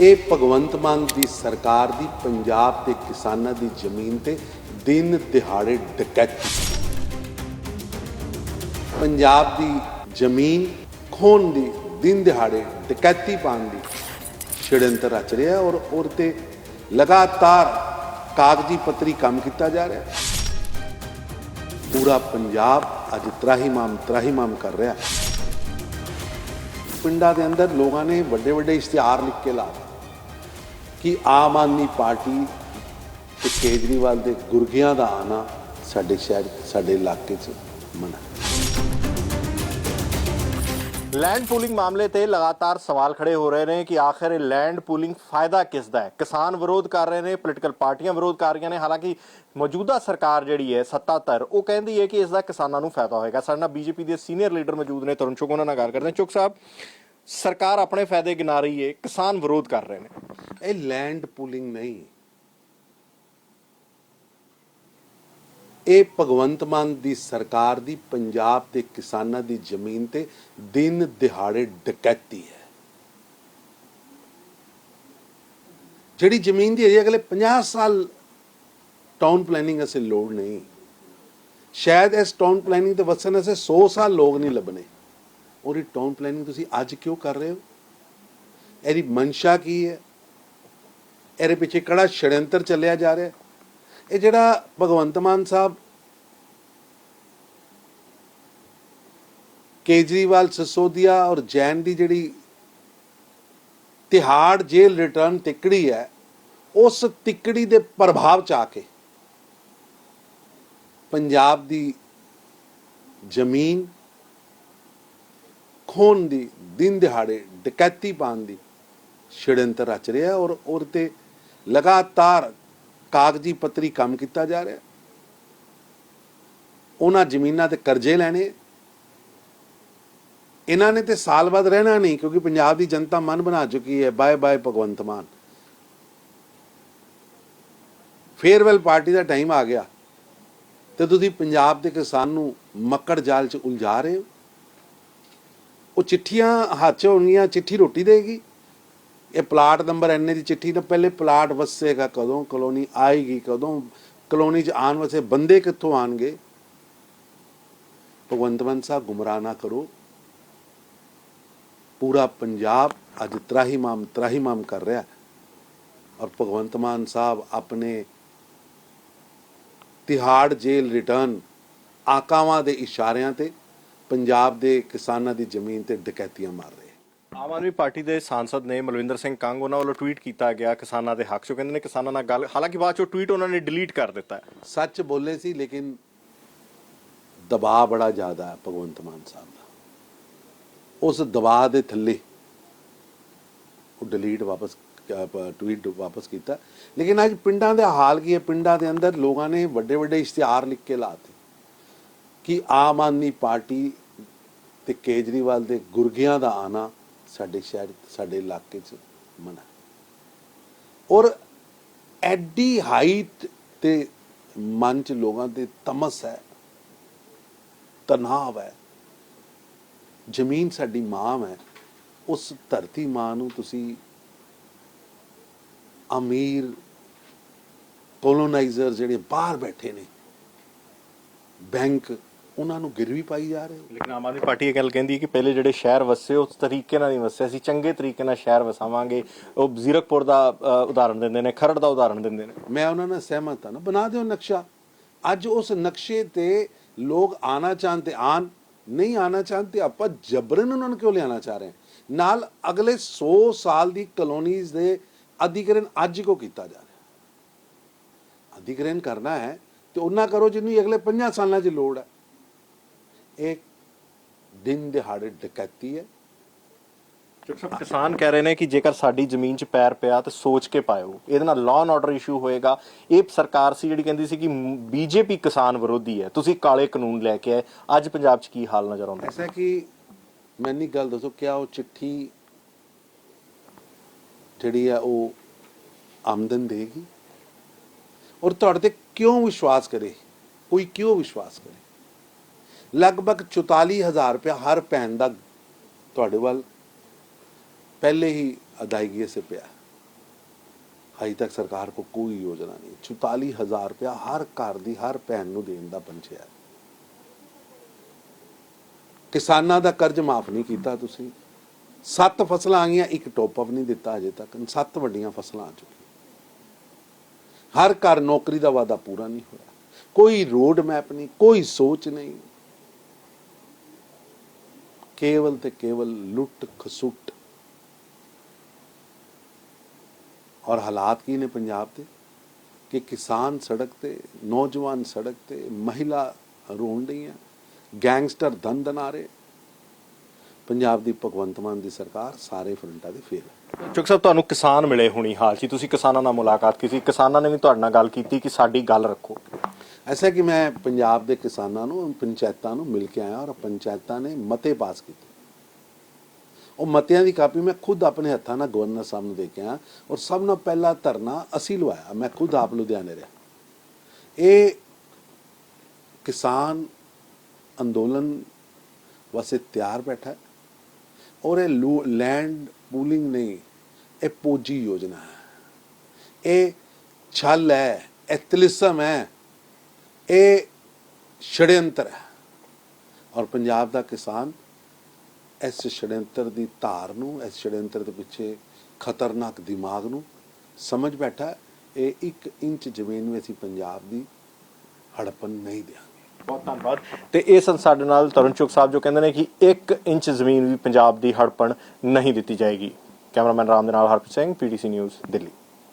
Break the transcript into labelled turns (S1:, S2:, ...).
S1: ਇਹ ਭਗਵੰਤ ਮਾਨ ਦੀ ਸਰਕਾਰ ਦੀ, ਪੰਜਾਬ ਦੇ ਕਿਸਾਨਾਂ ਦੀ ਜ਼ਮੀਨ ਤੇ ਦਿਨ ਦਿਹਾੜੇ ਡਕੈਤੀ। ਪੰਜਾਬ ਦੀ ਜ਼ਮੀਨ ਖੋਣ ਦੀ, ਦਿਨ ਦਿਹਾੜੇ ਡਕੈਤੀ ਪਾਉਣ ਦੀ ਛਿੜੰਤਰ ਰਚ ਰਿਹਾ ਔਰ ਔਰ ਤੇ ਲਗਾਤਾਰ ਕਾਗਜ਼ੀ ਪੱਤਰੀ ਕੰਮ ਕੀਤਾ ਜਾ ਰਿਹਾ। ਪੂਰਾ ਪੰਜਾਬ ਅੱਜ ਤਰਾਹੀਮਾਮ ਤਰਾਹੀਮਾਮ ਕਰ ਰਿਹਾ। ਪਿੰਡਾਂ ਦੇ ਅੰਦਰ ਲੋਕਾਂ ਨੇ ਵੱਡੇ ਵੱਡੇ ਇਸ਼ਤਿਹਾਰ ਲਿਖ ਕੇ ਲਾ ਕਿ ਆਮ ਆਦਮੀ ਪਾਰਟੀ ਤੇ ਕੇਜਰੀਵਾਲ ਦੇ ਗੁਰਗਿਆਂ ਦਾ ਆਣਾ ਸਾਡੇ ਸ਼ਹਿਰ, ਸਾਡੇ ਇਲਾਕੇ 'ਚ ਮਨਾ।
S2: ਲੈਂਡ ਪੂਲਿੰਗ ਮਾਮਲੇ ਤੇ ਲਗਾਤਾਰ ਸਵਾਲ ਖੜੇ ਹੋ ਰਹੇ ਨੇ ਕਿ ਆਖਿਰ ਇਹ ਲੈਂਡ ਪੂਲਿੰਗ ਫਾਇਦਾ ਕਿਸ ਦਾ ਹੈ? ਕਿਸਾਨ ਵਿਰੋਧ ਕਰ ਰਹੇ ਨੇ ਪੋਲੀਟੀਕਲ ਪਾਰਟੀਆਂ ਵਿਰੋਧ ਕਰ ਰਹੀਆਂ ਨੇ, ਹਾਲਾਂਕਿ ਮੌਜੂਦਾ ਸਰਕਾਰ ਜਿਹੜੀ ਹੈ, ਸੱਤਾਧਰ, ਉਹ ਕਹਿੰਦੀ ਹੈ ਕਿ ਇਸ ਦਾ ਕਿਸਾਨਾਂ ਨੂੰ ਫਾਇਦਾ ਹੋਏਗਾ। ਸਾਡੇ ਨਾਲ ਬੀਜੇਪੀ ਦੇ ਸੀਨੀਅਰ ਲੀਡਰ ਮੌਜੂਦ ਨੇ, ਤਰੁਣ ਚੁੱਕ ਉਹਨਾਂ ਨਾਲ ਗੱਲ ਕਰਦੇ ਹਾਂ। ਚੁੱਕ ਸਾਹਿਬ ਸਰਕਾਰ ਆਪਣੇ ਫਾਇਦੇ ਗਿਣਾ ਰਹੀ ਹੈ ਕਿਸਾਨ ਵਿਰੋਧ ਕਰ ਰਹੇ ਨੇ।
S1: ਇਹ ਲੈਂਡ ਪੂਲਿੰਗ ਨਹੀਂ। ਇਹ ਭਗਵੰਤ ਮਾਨ ਦੀ ਸਰਕਾਰ ਦੀ, ਪੰਜਾਬ ਦੇ ਕਿਸਾਨਾਂ ਦੀ ਜ਼ਮੀਨ ਤੇ ਦਿਨ ਦਿਹਾੜੇ ਡਕੈਤੀ ਹੈ। ਜਿਹੜੀ ਜ਼ਮੀਨ ਦੀ ਅਜੇ ਅਗਲੇ 50 ਸਾਲ ਟਾਊਨ ਪਲੈਨਿੰਗ ਅਸੀਂ ਲੋੜ ਨਹੀਂ। ਸ਼ਾਇਦ ਇਸ ਟਾਊਨ ਪਲੈਨਿੰਗ ਦੇ ਵਸਣ ਅਸੇ 100 ਸਾਲ ਲੋਕ ਨਹੀਂ ਲੱਭਣੇ। ਔਰ ਇਹ ਟਾਊਨ ਪਲੈਨਿੰਗ ਤੁਸੀਂ ਅੱਜ ਕਿਉਂ ਕਰ ਰਹੇ ਹੋ? ਇਹਦੀ ਮਨਸ਼ਾ ਕੀ ਹੈ? ਇਹਦੇ ਪਿੱਛੇ ਕਿਹੜਾ ਛੜਯੰਤਰ ਚੱਲਿਆ ਜਾ ਰਿਹਾ? ਇਹ ਜਿਹੜਾ ਭਗਵੰਤ ਮਾਨ ਸਾਹਿਬ ਕੇਜਰੀਵਾਲ, ਸਸੋਦੀਆ ਔਰ ਜੈਨ ਦੀ ਜਿਹੜੀ ਤਿਹਾੜ ਜੇਲ੍ਹ ਰਿਟਰਨ ਤਿਕੜੀ ਹੈ, ਉਸ ਤਿਕੜੀ ਦੇ ਪ੍ਰਭਾਵ ਚ ਆ ਕੇ ਪੰਜਾਬ ਦੀ ਜ਼ਮੀਨ ਖੋਣ ਦੀ, ਦਿਨ ਦਿਹਾੜੇ ਡਕੈਤੀ ਪਾਉਣ ਦੀ ਛਿੜੰਤਰ ਰਚ ਰਿਹਾ ਔਰ ਔਰ ਤੇ ਲਗਾਤਾਰ ਕਾਗਜ਼ੀ ਪੱਤਰੀ ਕੰਮ ਕੀਤਾ ਜਾ ਰਿਹਾ ਉਹਨਾਂ ਜ਼ਮੀਨਾਂ ਤੇ ਕਰਜ਼ੇ ਲੈਣੇ। ਇਹਨਾਂ ਨੇ ਤੇ ਸਾਲ ਬਾਅਦ ਰਹਿਣਾ ਨਹੀਂ ਕਿਉਂਕਿ ਪੰਜਾਬ ਦੀ ਜਨਤਾ ਮਨ ਬਣਾ ਚੁੱਕੀ ਹੈ। Bye bye Bhagwant Mann. Farewell party ਦਾ ਟਾਈਮ ਆ ਗਿਆ ਤੇ ਤੁਸੀਂ ਪੰਜਾਬ ਦੇ ਕਿਸਾਨ ਨੂੰ ਮੱਕੜ ਜਾਲ 'ਚ ਉਲਝਾ ਰਹੇ ਹੋ। ਉਹ ਚਿੱਠੀਆਂ ਹੱਥ 'ਚ ਹੋਣਗੀਆਂ, ਚਿੱਠੀ ਰੋਟੀ ਦੇਗੀ। ਇਹ ਪਲਾਟ ਨੰਬਰ ਐਨੇ ਦੀ ਚਿੱਠੀ ਤੋਂ ਪਹਿਲੇ ਪਲਾਟ ਵਸੇਗਾ ਕਦੋਂ, ਕਲੋਨੀ ਆਏਗੀ ਕਦੋਂ, ਕਲੋਨੀ 'ਚ ਆਉਣ ਵਸੇ ਬੰਦੇ ਕਿੱਥੋਂ ਆਣਗੇ ਭਗਵੰਤ ਮਾਨ ਸਾਹਿਬ, ਗੁੰਮਰਾਹ ਨਾ ਕਰੋ। ਪੂਰਾ ਪੰਜਾਬ ਅੱਜ ਤਰਾਹੀਮਾਮ ਤਰਾਹੀਮਾਮ ਕਰ ਰਿਹਾ। ਔਰ ਭਗਵੰਤ ਮਾਨ ਸਾਹਿਬ ਆਪਣੇ ਤਿਹਾੜ ਜੇਲ ਰਿਟਰਨ ਆਕਾਵਾਂ ਦੇ ਇਸ਼ਾਰਿਆਂ ਤੇ ਪੰਜਾਬ ਦੇ ਕਿਸਾਨਾਂ ਦੀ ਜ਼ਮੀਨ ਤੇ ਡਕੈਤੀਆਂ ਮਾਰ ਰਹੇ
S2: ਆਮ ਆਦਮੀ ਪਾਰਟੀ ਦੇ ਸਾਂਸਦ ਨੇ ਮਲਵਿੰਦਰ ਸਿੰਘ ਕੰਗ ਉਹਨਾਂ ਵੱਲੋਂ ਟਵੀਟ ਕੀਤਾ ਗਿਆ ਕਿਸਾਨਾਂ ਦੇ ਹੱਕ 'ਚ। ਕਹਿੰਦੇ ਨੇ ਕਿਸਾਨਾਂ ਨਾਲ ਗੱਲ ਹਾਲਾਂਕਿ ਬਾਅਦ 'ਚੋਂ ਟਵੀਟ ਉਹਨਾਂ ਨੇ ਡਿਲੀਟ ਕਰ ਦਿੱਤਾ
S1: ਸੱਚ ਬੋਲੇ ਸੀ ਲੇਕਿਨ ਦਬਾਅ ਬੜਾ ਜ਼ਿਆਦਾ ਹੈ ਭਗਵੰਤ ਮਾਨ ਸਾਹਿਬ ਦਾ। ਉਸ ਦਬਾਅ ਦੇ ਥੱਲੇ ਉਹ ਡਿਲੀਟ ਵਾਪਸ ਟਵੀਟ ਵਾਪਸ ਕੀਤਾ। ਲੇਕਿਨ ਅੱਜ ਪਿੰਡਾਂ ਦੇ ਹਾਲ ਕੀ ਹੈ? ਪਿੰਡਾਂ ਦੇ ਅੰਦਰ ਲੋਕਾਂ ਨੇ ਵੱਡੇ ਵੱਡੇ ਇਸ਼ਤਿਹਾਰ ਲਿਖ ਕੇ ਲਾਤੇ ਕਿ ਆਮ ਆਦਮੀ ਪਾਰਟੀ ਤੇ ਕੇਜਰੀਵਾਲ ਦੇ ਗੁਰਗਿਆਂ ਦਾ ਆਣਾ ਸਾਡੇ ਸ਼ਹਿਰ, ਸਾਡੇ ਇਲਾਕੇ 'ਚ ਮਨਾ। ਔਰ ਐਡੀ ਹਾਈਟ ਤੇ ਮਨ 'ਚ ਲੋਕਾਂ ਦੇ ਤਮਸ ਹੈ, ਤਣਾਅ ਹੈ, ਜ਼ਮੀਨ ਸਾਡੀ ਮਾਂ ਹੈ, ਉਸ ਧਰਤੀ ਮਾਂ ਨੂੰ ਤੁਸੀਂ ਅਮੀਰ ਕੋਲੋਨਾਈਜ਼ਰ ਜਿਹੜੇ ਬਾਹਰ ਬੈਠੇ ਨੇ, ਬੈਂਕ ਉਹਨਾਂ ਨੂੰ ਗਿਰਵੀ ਪਾਈ ਜਾ ਰਹੇ ਹੋ।
S2: ਲੇਕਿਨ ਆਮ ਆਦਮੀ ਪਾਰਟੀ ਇਹ ਗੱਲ ਕਹਿੰਦੀ ਹੈ ਕਿ ਪਹਿਲੇ ਜਿਹੜੇ ਸ਼ਹਿਰ ਵਸੇ ਉਸ ਤਰੀਕੇ ਨਾਲ ਨਹੀਂ ਵਸੇ ਅਸੀਂ ਚੰਗੇ ਤਰੀਕੇ ਨਾਲ ਸ਼ਹਿਰ ਵਸਾਵਾਂਗੇ। ਉਹ ਜ਼ੀਰਕਪੁਰ ਦਾ ਅ, ਉਦਾਹਰਣ ਦਿੰਦੇ ਨੇ ਖਰੜ ਦਾ ਉਦਾਹਰਣ ਦਿੰਦੇ ਨੇ।
S1: ਮੈਂ ਉਹਨਾਂ ਨਾਲ ਸਹਿਮਤ ਹਾਂ ਨਾ। ਬਣਾ ਦਿਓ ਨਕਸ਼ਾ। ਅੱਜ ਉਸ ਨਕਸ਼ੇ ਤੇ ਲੋਕ ਆਣਾ ਚਾਹਣ ਤੇ ਆਣ ਨਹੀਂ ਆਣਾ ਚਾਹਣ ਤੇ ਆਪਾਂ ਜਬਰਨ ਉਹਨਾਂ ਨੂੰ ਕਿਉਂ ਲਿਆਣਾ ਚਾਹ ਰਹੇ ਨਾਲ ਅਗਲੇ 100 ਸਾਲ ਦੀ ਕਲੋਨੀਜ਼ ਦੇ ਅਧਿਕਰਨ ਅੱਜ ਕੋ ਕੀਤਾ ਜਾ ਰਿਹਾ ਅਧਿਕਰਨ ਕਰਨਾ ਹੈ ਤੇ ਉਹਨਾਂ ਕਰੋ ਜਿਹਨੂੰ ਅਗਲੇ 50 ਸਾਲਾਂ 'ਚ ਲੋੜ ਹੈ। ਇਹ ਦਿਨ ਦਿਹਾੜੇ ਡਕੈਤੀ ਹੈ
S2: ਕਿਸਾਨ ਕਹਿ ਰਹੇ ਨੇ ਕਿ ਜੇਕਰ ਸਾਡੀ ਜ਼ਮੀਨ 'ਚ ਪੈਰ ਪਿਆ ਤਾਂ ਸੋਚ ਕੇ ਪਾਇਓ ਇਹਦੇ ਨਾਲ ਲਾਅ ਐਂਡ ਆਰਡਰ ਇਸ਼ੂ ਹੋਏਗਾ ਇਹ ਸਰਕਾਰ ਸੀ ਜਿਹੜੀ ਕਹਿੰਦੀ ਸੀ ਕਿ ਬੀਜੇਪੀ ਕਿਸਾਨ ਵਿਰੋਧੀ ਹੈ ਤੁਸੀਂ ਕਾਲੇ ਕਾਨੂੰਨ ਲੈ ਕੇ ਆਏ ਅੱਜ ਪੰਜਾਬ 'ਚ ਕੀ ਹਾਲ ਨਜ਼ਰ ਆਉਂਦਾ
S1: ਐਸਾ ਕਿ ਮੈਨੂੰ ਇੱਕ ਗੱਲ ਦੱਸੋ ਕਿਆ ਉਹ ਚਿੱਠੀ ਜਿਹੜੀ ਆ ਉਹ ਆਮਦਨ ਦੇਗੀ ਔਰ ਤੁਹਾਡੇ ਤੇ ਕਿਉਂ ਵਿਸ਼ਵਾਸ ਕਰੇ ਕੋਈ ਕਿਉਂ ਵਿਸ਼ਵਾਸ ਕਰੇ ਲਗਭਗ 44000 ਰੁਪਏ ਹਰ ਭੈਣ ਦਾ ਤੁਹਾਡੇ ਵੱਲ ਪਹਿਲੇ ਹੀ ਅਦਾਇਗੀ ਸੇ ਪਿਆ। ਹਜੇ ਤੱਕ ਸਰਕਾਰ ਕੋ ਕੋਈ ਯੋਜਨਾ ਨਹੀਂ। 44000 ਰੁਪਇਆ ਹਰ ਘਰ ਦੀ ਹਰ ਭੈਣ ਨੂੰ ਦੇਣ ਦਾ ਪੰਚਿਆ ਕਿਸਾਨਾਂ ਦਾ ਕਰਜ਼ ਮਾਫ ਨਹੀਂ ਕੀਤਾ ਤੁਸੀਂ। ਸੱਤ ਫਸਲਾਂ ਆ ਗਈਆਂ ਇੱਕ ਟੋਪ ਅਪ ਨਹੀਂ ਦਿੱਤਾ ਅਜੇ ਤੱਕ। ਸੱਤ ਵੱਡੀਆਂ ਫਸਲਾਂ ਆ ਚੁੱਕੀਆਂ। ਹਰ ਘਰ ਨੌਕਰੀ ਦਾ ਵਾਅਦਾ ਪੂਰਾ ਨਹੀਂ ਹੋਇਆ। ਕੋਈ ਰੋਡ ਮੈਪ ਨਹੀਂ, ਕੋਈ ਸੋਚ ਨਹੀਂ। ਕੇਵਲ ਤੇ ਕੇਵਲ ਲੁੱਟ ਖਸੁੱਟ। ਔਰ ਹਾਲਾਤ ਕੀ ਨੇ ਪੰਜਾਬ ਦੇ? ਕਿ ਕਿਸਾਨ ਸੜਕ ਤੇ, ਨੌਜਵਾਨ ਸੜਕ ਤੇ ਮਹਿਲਾ ਰੋਣ ਰਹੀਆਂ ਗੈਂਗਸਟਰ ਦੰਦ ਦਨਾ ਰਹੇ। ਪੰਜਾਬ ਦੀ ਭਗਵੰਤ ਮਾਨ ਦੀ ਸਰਕਾਰ ਸਾਰੇ ਫਰੰਟਾਂ ਦੇ ਫੇਲ। ਹੈ
S2: ਚੁੱਕ ਸਾਹਿਬ, ਤੁਹਾਨੂੰ ਕਿਸਾਨ ਮਿਲੇ ਹੋਣੀ ਹਾਲ 'ਚ। ਤੁਸੀਂ ਕਿਸਾਨਾਂ ਨਾਲ ਮੁਲਾਕਾਤ ਕੀਤੀ। ਕਿਸਾਨਾਂ ਨੇ ਵੀ ਤੁਹਾਡੇ ਨਾਲ ਗੱਲ ਕੀਤੀ ਕਿ ਸਾਡੀ ਗੱਲ ਰੱਖੋ।
S1: ਐਸਾ ਕਿ ਮੈਂ ਪੰਜਾਬ ਦੇ ਕਿਸਾਨਾਂ ਨੂੰ ਪੰਚਾਇਤਾਂ ਨੂੰ ਮਿਲ ਕੇ ਆਇਆ ਔਰ ਪੰਚਾਇਤਾਂ ਨੇ ਮਤੇ ਪਾਸ ਕੀਤੇ ਉਹ ਮਤਿਆਂ ਦੀ ਕਾਪੀ ਮੈਂ ਖੁਦ ਆਪਣੇ ਹੱਥਾਂ ਨਾਲ ਗਵਰਨਰ ਸਾਹਿਬ ਨੂੰ ਦੇ ਕੇ ਆਇਆ ਔਰ ਸਭ ਨਾਲ ਪਹਿਲਾ ਧਰਨਾ ਅਸੀਂ ਲਵਾਇਆ ਮੈਂ ਖੁਦ ਆਪ ਲੁਧਿਆਣੇ ਰਿਹਾ ਇਹ ਕਿਸਾਨ ਅੰਦੋਲਨ ਵਾਸਤੇ ਤਿਆਰ ਬੈਠਾ ਔਰ ਇਹ ਲੈਂਡ ਪੂਲਿੰਗ ਨਹੀਂ ਇਹ ਪੋਜੀ ਯੋਜਨਾ ਹੈ ਇਹ ਛਲ ਹੈ ਇਹ ਤਲਿਸਮ ਹੈ ਇਹ ਛੜਯੰਤਰ ਹੈ ਔਰ ਪੰਜਾਬ ਦਾ ਕਿਸਾਨ ਇਸ ਛੜਯੰਤਰ ਦੀ ਧਾਰ ਨੂੰ ਇਸ ਛੜਯੰਤਰ ਦੇ ਪਿੱਛੇ ਖਤਰਨਾਕ ਦਿਮਾਗ ਨੂੰ ਸਮਝ ਬੈਠਾ ਇਹ 1 ਇੰਚ ਜ਼ਮੀਨ ਵੀ ਅਸੀਂ ਪੰਜਾਬ ਦੀ ਹੜਪਣ ਨਹੀਂ ਦਿਆਂਗੇ
S2: ਬਹੁਤ ਧੰਨਵਾਦ ਤੇ ਇਹ ਸਨ ਸਾਡੇ ਨਾਲ ਤਰੁਣ ਚੁੱਕ ਸਾਹਿਬ ਜੋ ਕਹਿੰਦੇ ਨੇ ਕਿ 1 ਇੰਚ ਜ਼ਮੀਨ ਵੀ ਪੰਜਾਬ ਦੀ ਹੜਪਣ ਨਹੀਂ ਦਿੱਤੀ ਜਾਏਗੀ ਕੈਮਰਾਮੈਨ ਰਾਮ ਦੇ ਨਾਲ ਹਰਪ੍ਰੀਤ ਸਿੰਘ ਪੀਟੀਸੀ ਨਿਊਜ਼ ਦਿੱਲੀ